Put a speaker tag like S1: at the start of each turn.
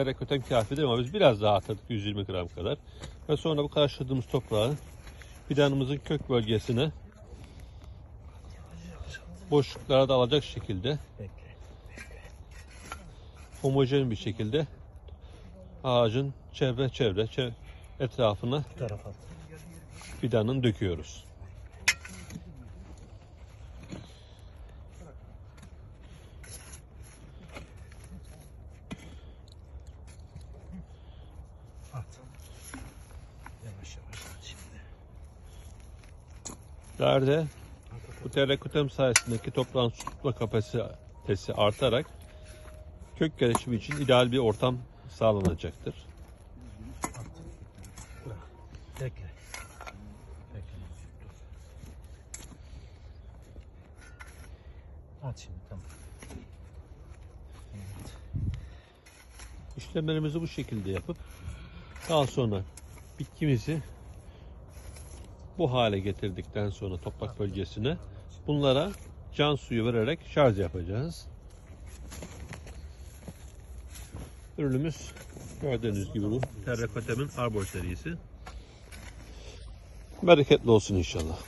S1: Terrakotem kafi değil ama biz biraz daha atladık 120 gram kadar. Ve sonra bu karıştırdığımız toprağı fidanımızın kök bölgesine boşluklara da alacak şekilde homojen bir şekilde ağacın çevre çevre çev- etrafına fidanın döküyoruz.
S2: At. Yavaş yavaş at şimdi.
S1: Lerde bu terrakotem sayesindeki toprağın tutma kapasitesi artarak kök gelişimi için ideal bir ortam sağlanacaktır. İşlemlerimizi bu şekilde yapıp daha sonra bitkimizi bu hale getirdikten sonra toprak bölgesine bunlara can suyu vererek şarj yapacağız. Ürünümüz gördüğünüz gibi bu terrakotemin arbor serisi. Bereketli olsun inşallah.